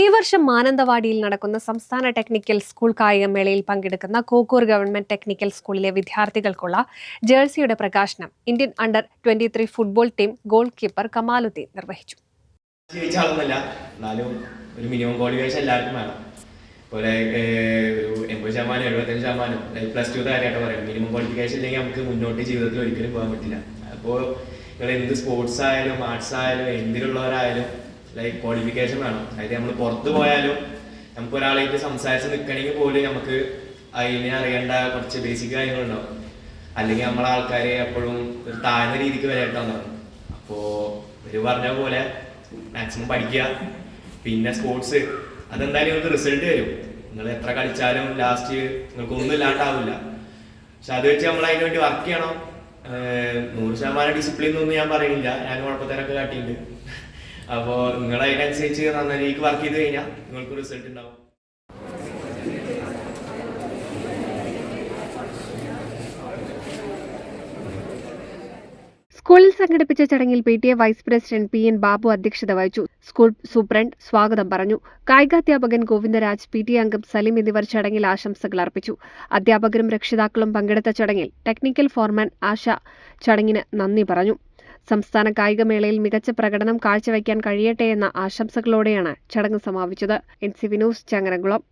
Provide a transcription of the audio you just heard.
ഈ വർഷം മാനന്തവാടിയിൽ നടക്കുന്ന സംസ്ഥാന ടെക്നിക്കൽ സ്കൂൾ കായികമേളയിൽ പങ്കെടുക്കുന്ന കോക്കൂർ ഗവൺമെന്റ് ടെക്നിക്കൽ സ്കൂളിലെ വിദ്യാർത്ഥികൾക്കുള്ള ജേഴ്സിയുടെ പ്രകാശനം Indian under twenty football team goalkeeper Kamaluddin നിർവഹിച്ചു. ഒരു മിനിമം ക്വാളിഫിക്കേഷൻ എല്ലാവർക്കും വേണം. പോലെ ഒരു എൺപത് ശതമാനം എഴുപത്തഞ്ച് ശതമാനം പ്ലസ് ടു കാര്യമായിട്ട് പറയാം. മിനിമം ക്വാളിഫിക്കേഷൻ ഇല്ലെങ്കിൽ നമുക്ക് മുന്നോട്ട് ജീവിതത്തിൽ ഒരിക്കലും പോകാൻ പറ്റില്ല. അപ്പോൾ നിങ്ങൾ എന്ത് സ്പോർട്സ് ആയാലും ആർട്സ് ആയാലും എന്തിലുള്ളവരായാലും ലൈക്ക് ക്വാളിഫിക്കേഷൻ വേണം. അതായത് നമ്മൾ പുറത്ത് പോയാലും നമുക്ക് ഒരാളായിട്ട് സംസാരിച്ച് നിൽക്കണമെങ്കിൽ പോലും നമുക്ക് അതിനെ അറിയേണ്ട കുറച്ച് ബേസിക് കാര്യങ്ങളുണ്ടാവും. അല്ലെങ്കിൽ നമ്മളെ ആൾക്കാരെ എപ്പോഴും ഒരു താഴ്ന്ന രീതിക്ക് വിലയിരുത്താവുന്നതാണ് അപ്പോൾ ഒരു പറഞ്ഞ പോലെ മാക്സിമം പഠിക്കുക. പിന്നെ സ്പോർട്സ് അതെന്തായാലും നിങ്ങൾക്ക് റിസൾട്ട് വരും. നിങ്ങൾ എത്ര കളിച്ചാലും ലാസ്റ്റ് നിങ്ങൾക്ക് ഒന്നും ഇല്ലാണ്ടാവില്ല. പക്ഷെ അത് വെച്ച് നമ്മൾ അതിന് വേണ്ടി വർക്ക് ചെയ്യണം. നൂറ് ശതമാനം ഡിസിപ്ലിൻ ഒന്നും ഞാൻ പറയുന്നില്ല. ഞാൻ കുഴപ്പത്തിനൊക്കെ കാട്ടിയിട്ടുണ്ട്. അപ്പോൾ നിങ്ങൾ അതിനനുസരിച്ച് നന്ന രീതിക്ക് വർക്ക് ചെയ്ത് കഴിഞ്ഞാൽ നിങ്ങൾക്ക് റിസൾട്ട് ഉണ്ടാവും. സ്കൂളിൽ സംഘടിപ്പിച്ച ചടങ്ങിൽ P T A vice president P N Babu അധ്യക്ഷത വഹിച്ചു. സ്കൂൾ സൂപ്രണ്ട് സ്വാഗതം പറഞ്ഞു. കായികാധ്യാപകൻ ഗോവിന്ദരാജ് പി ടി അംഗം സലിം എന്നിവർ ചടങ്ങിൽ ആശംസകൾ അർപ്പിച്ചു. അധ്യാപകരും രക്ഷിതാക്കളും പങ്കെടുത്ത ചടങ്ങിൽ ടെക്നിക്കൽ ഫോർമാൻ ആശ ചടങ്ങിന് നന്ദി പറഞ്ഞു. സംസ്ഥാന കായികമേളയിൽ മികച്ച പ്രകടനം കാഴ്ചവെക്കാൻ കഴിയട്ടെ എന്ന ആശംസകളോടെയാണ് ചടങ്ങ് സമാപിച്ചത്. N C Vinos Changaramkulam.